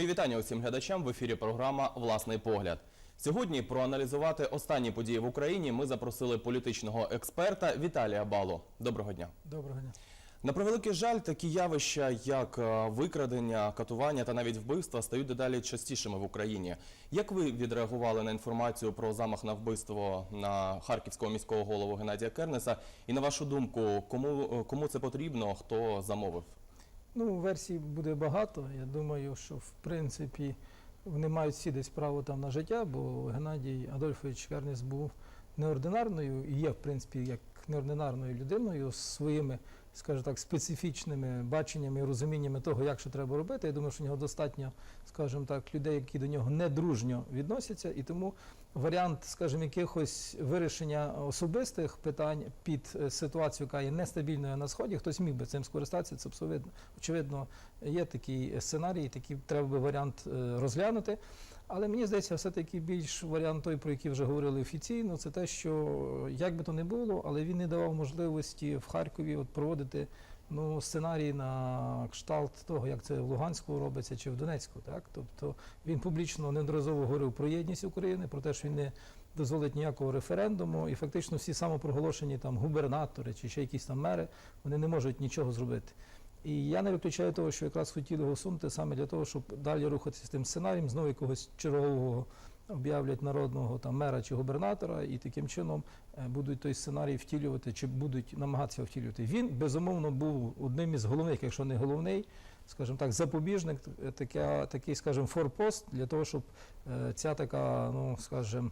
Мої вітання усім глядачам в ефірі програма Власний погляд. Сьогодні проаналізувати останні події в Україні ми запросили політичного експерта Віталія Балу. Доброго дня. Доброго дня. На превеликий жаль, такі явища, як е, викрадення, катування та навіть вбивства, стають дедалі частішими в Україні. Як ви відреагували на інформацію про замах на вбивство на харківського міського голову Геннадія Кернеса? І на вашу думку, кому, е, кому це потрібно, хто замовив? Ну, версій буде багато. Я думаю, що в принципі вони мають всі десь право там на життя, бо Геннадій Адольфович Вернес був неординарною і є, в принципі, як неординарною людиною з своїми, скажімо так, специфічними баченнями і розуміннями того, як що треба робити. Я думаю, що в нього достатньо, скажімо так, людей, які до нього недружньо відносяться, і тому варіант, скажімо, якихось вирішення особистих питань під е, ситуацію, яка є нестабільною на сході, хтось міг би цим скористатися. Це абсолютно очевидно є такий сценарій, такий треба би варіант е, розглянути. Але мені здається, все-таки більш варіант той, про який вже говорили офіційно, це те, що як би то не було, але він не давав можливості в Харкові от проводити ну, сценарій на кшталт того, як це в Луганську робиться чи в Донецьку. Так? Тобто він публічно неодноразово говорив про єдність України, про те, що він не дозволить ніякого референдуму, і фактично всі самопроголошені там губернатори чи ще якісь там мери, вони не можуть нічого зробити. І я не виключаю того, що якраз хотіли його усунути саме для того, щоб далі рухатися з тим сценарієм, знову якогось чергового об'являть народного там мера чи губернатора, і таким чином е, будуть той сценарій втілювати, чи будуть намагатися втілювати. Він безумовно був одним із головних, якщо не головний, скажімо так, запобіжник, е, така, такий, скажімо, форпост для того, щоб е, ця така, ну скажімо,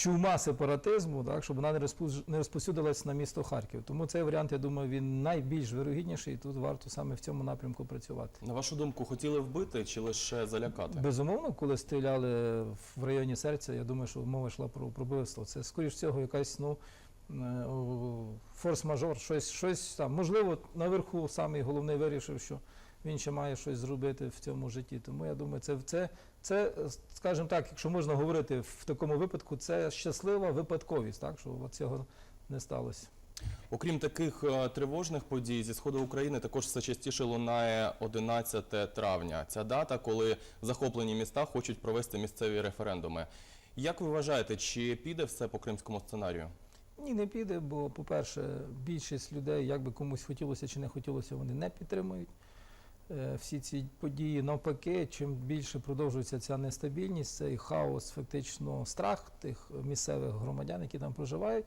чума сепаратизму, так, щоб вона не не на місто Харків. Тому цей варіант, я думаю, він найбільш вирогідніший, і тут варто саме в цьому напрямку працювати. На вашу думку, хотіли вбити чи лише залякати? Безумовно, коли стріляли в районі серця, я думаю, що мова йшла про про вбивство. Це, скоріш всього, якась ну, е, форс-мажор, щось, щось там. Можливо, наверху самий головний вирішив, що він ще має щось зробити в цьому житті. Тому я думаю, це, це, це скажімо так, якщо можна говорити в такому випадку, це щаслива випадковість, так, що от цього не сталося. Окрім таких е, тривожних подій зі сходу України, також все частіше лунає 11 травня. Ця дата, коли захоплені міста хочуть провести місцеві референдуми. Як ви вважаєте, чи піде все по кримському сценарію? Ні, не піде, бо, по-перше, більшість людей, як би комусь хотілося чи не хотілося, вони не підтримують всі ці події. Навпаки, чим більше продовжується ця нестабільність, цей хаос, фактично страх тих місцевих громадян, які там проживають,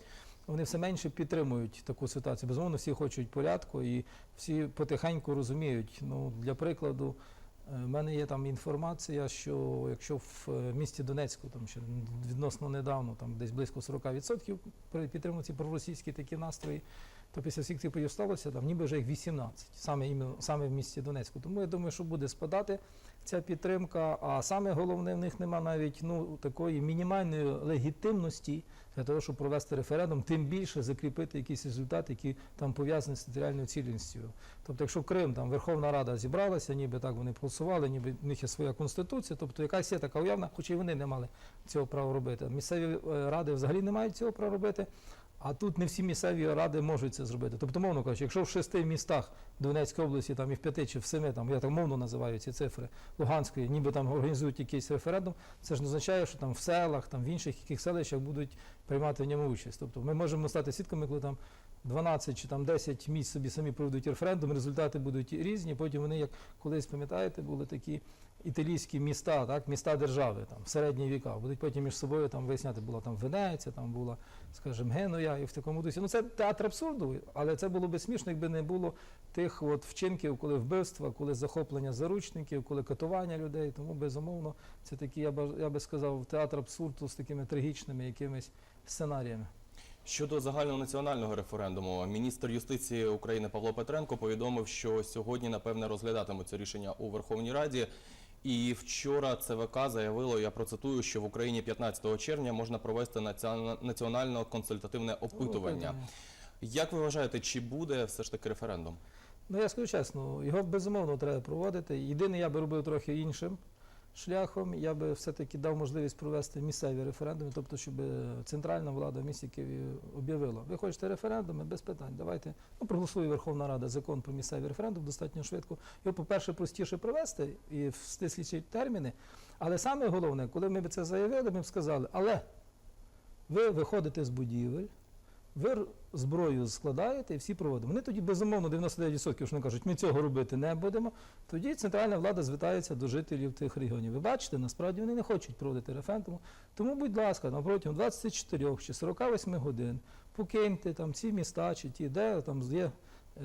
вони все менше підтримують таку ситуацію. Безумовно, всі хочуть порядку і всі потихеньку розуміють. Ну, для прикладу, е, в мене є там інформація, що якщо в е, місті Донецьку, там ще відносно недавно, там десь близько 40% при- підтримують ці проросійські такі настрої, то після всіх подій сталося, там ніби вже їх 18, саме, іменно, саме в місті Донецьку. Тому я думаю, що буде спадати ця підтримка. А саме головне, в них нема навіть ну, такої мінімальної легітимності для того, щоб провести референдум, тим більше закріпити якісь результати, які там пов'язані з територіальною цілістю. Тобто, якщо Крим, там Верховна Рада зібралася, ніби так вони голосували, ніби в них є своя конституція, тобто якась є така уявна, хоча й вони не мали цього права робити. Місцеві е, ради взагалі не мають цього права робити. А тут не всі місцеві ради можуть це зробити. Тобто, мовно кажучи, якщо в шести містах Донецької області, там і в п'яти чи в семи, там я так мовно називаю ці цифри Луганської, ніби там організують якийсь референдум, це ж не означає, що там в селах, там в інших яких селищах будуть приймати в ньому участь. Тобто ми можемо стати свідками, коли там 12 чи там 10 місць собі самі проведуть референдум, результати будуть різні. Потім вони, як колись пам'ятаєте, були такі італійські міста, так, міста держави там в середні віка. Будуть потім між собою там виясняти, була там Венеція, там була, скажімо, Генуя і в такому дусі. Ну це театр абсурду, але це було би смішно, якби не було тих от вчинків, коли вбивства, коли захоплення заручників, коли катування людей. Тому безумовно це такі, я би, я би сказав, театр абсурду з такими трагічними якимись сценаріями. Щодо загальнонаціонального референдуму, міністр юстиції України Павло Петренко повідомив, що сьогодні, напевне, розглядатимуть це рішення у Верховній Раді. І вчора ЦВК заявило, я процитую, що в Україні 15 червня можна провести націона- національно-консультативне опитування. Як ви вважаєте, чи буде все ж таки референдум? Ну я скажу чесно, його безумовно треба проводити. Єдине, я би робив трохи іншим. Шляхом я би все-таки дав можливість провести місцеві референдуми, тобто, щоб центральна влада в місті Києві об'явила. Ви хочете референдуми без питань. Давайте ну, проголосує Верховна Рада закон про місцевий референдум достатньо швидко. Його, по-перше, простіше провести і в стисліші терміни. Але саме головне, коли ми б це заявили, ми б сказали, але ви виходите з будівель, ви зброю складаєте і всі проводимо. Вони тоді безумовно 99% що вони кажуть, ми цього робити не будемо. Тоді центральна влада звертається до жителів тих регіонів. Ви бачите, насправді вони не хочуть проводити референдум. Тому, будь ласка, на протягом 24 чи 48 годин покиньте там ці міста чи ті, де там є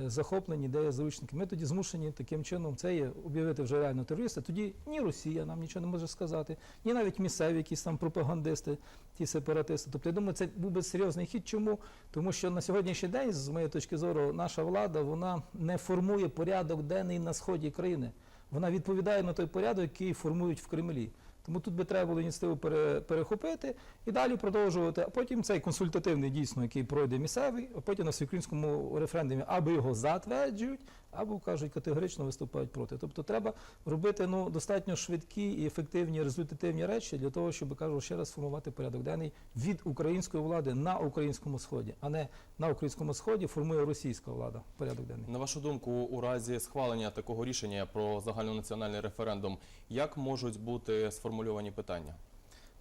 захоплені, де є заручники. Ми тоді змушені таким чином це є об'явити вже реально терориста. Тоді ні Росія нам нічого не може сказати, ні навіть місцеві якісь там пропагандисти, ті сепаратисти. Тобто я думаю, це був би серйозний хід. Чому? Тому що на сьогоднішній день, з моєї точки зору, наша влада вона не формує порядок денний на сході країни. Вона відповідає на той порядок, який формують в Кремлі. Тому тут би треба було ініціативу перехопити і далі продовжувати. А потім цей консультативний дійсно, який пройде місцевий, а потім на всеукраїнському референдумі або його затверджують, або кажуть категорично виступають проти. Тобто треба робити ну достатньо швидкі і ефективні результативні речі для того, щоб кажу ще раз формувати порядок денний від української влади на українському сході, а не на українському сході формує російська влада порядок денний. На вашу думку, у разі схвалення такого рішення про загальнонаціональний референдум, як можуть бути сформульовані питання?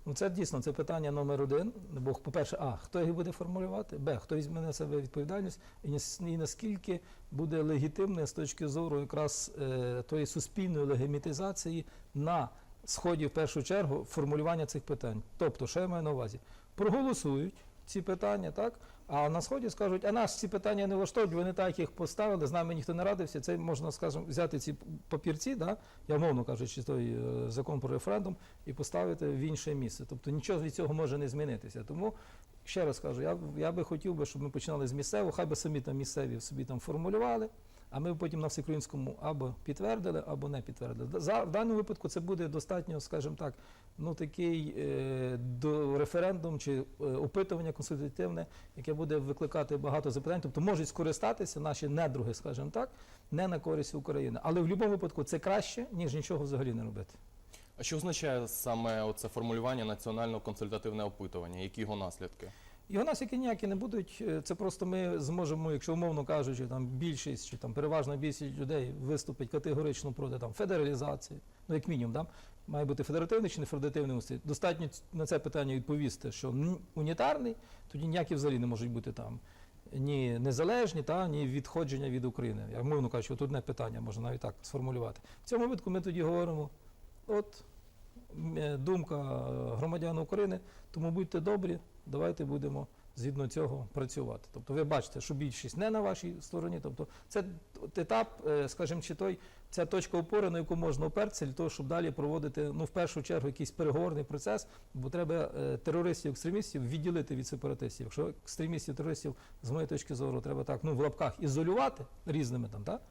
Ну, це дійсно це питання номер один. Бо, по-перше, а хто їх буде формулювати? Б, хто візьме на себе відповідальність, і, наскільки буде легітимне з точки зору якраз е, тої суспільної легімітизації на сході, в першу чергу, формулювання цих питань. Тобто, що я маю на увазі? Проголосують ці питання, так? А на сході скажуть, а нас ці питання не влаштовують, вони так їх поставили, з нами ніхто не радився. Це можна, скажімо, взяти ці папірці, да? я мовно кажучи, той е, закон про референдум, і поставити в інше місце. Тобто нічого від цього може не змінитися. Тому ще раз кажу, я, я би хотів би, щоб ми починали з місцевого, хай би самі там місцеві собі там формулювали, а ми потім на всеукраїнському або підтвердили, або не підтвердили. За, в даному випадку це буде достатньо, скажімо так, ну такий е, до референдум чи е, опитування консультативне, яке буде викликати багато запитань, тобто можуть скористатися наші недруги, скажімо так, не на користь України. Але в будь-якому випадку це краще, ніж нічого взагалі не робити. А що означає саме оце формулювання національного консультативне опитування? Які його наслідки? Його наслідки ніякі не будуть. Е, Це просто ми зможемо, якщо умовно кажучи, там більшість чи там переважна більшість людей виступить категорично проти там федералізації, ну як мінімум, да? має бути федеративний чи не федеративний устрій. Достатньо на це питання відповісти, що унітарний, тоді ніякі взагалі не можуть бути там. Ні незалежні, та ні відходження від України. Я мовно кажучи, от одне питання можна навіть так сформулювати. В цьому випадку ми тоді говоримо: от е, думка е, громадян України, тому будьте добрі, давайте будемо згідно цього працювати. Тобто ви бачите, що більшість не на вашій стороні. Тобто це етап, е, скажімо, чи той, ця точка опори, на яку можна опертися для того, щоб далі проводити, ну, в першу чергу, якийсь переговорний процес, бо треба е, терористів, екстремістів відділити від сепаратистів. Якщо екстремістів, терористів, з моєї точки зору, треба так, ну, в лапках ізолювати різними там, так?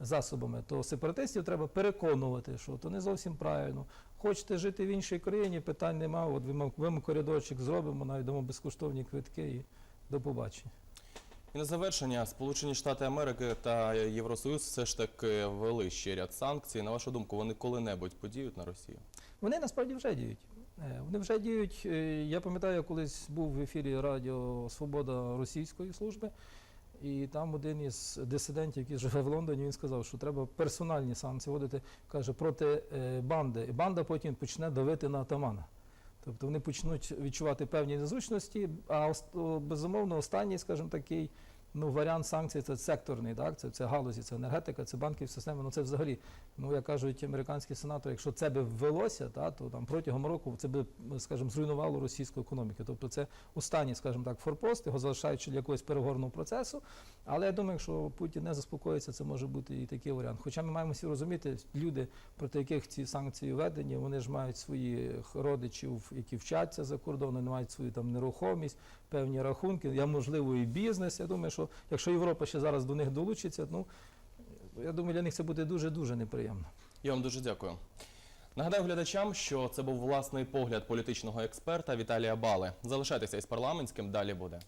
Засобами, то сепаратистів треба переконувати, що то не зовсім правильно. Хочете жити в іншій країні, питань нема. От ви ми коридорчик зробимо, навіть безкоштовні квитки і до побачення. І на завершення, Сполучені Штати Америки та Євросоюз все ж таки ввели ще ряд санкцій. На вашу думку, вони коли-небудь подіють на Росію? Вони насправді вже діють. Е, Вони вже діють. Е, Я пам'ятаю, я колись був в ефірі Радіо Свобода російської служби, і там один із дисидентів, який живе в Лондоні, він сказав, що треба персональні санкції вводити, каже, проти е, банди. І банда потім почне давити на атамана. Тобто вони почнуть відчувати певні незручності, а безумовно останній, скажімо, такий ну, варіант санкцій це секторний, так? це, це галузі, це енергетика, це банківська система. Ну це взагалі, ну як кажуть американські сенатори, якщо це би ввелося, та, то там протягом року це би, скажімо, зруйнувало російську економіку. Тобто це останній, скажімо так, форпост, його залишаючи для якогось переговорного процесу. Але я думаю, якщо Путін не заспокоїться, це може бути і такий варіант. Хоча ми маємо всі розуміти, люди, проти яких ці санкції введені, вони ж мають своїх родичів, які вчаться за кордоном, вони мають свою там нерухомість, певні рахунки, я можливо і бізнес. Я думаю, що якщо Європа ще зараз до них долучиться, ну я думаю, для них це буде дуже дуже неприємно. Я вам дуже дякую. Нагадаю глядачам, що це був власний погляд політичного експерта Віталія Бали. Залишайтеся із парламентським, далі буде.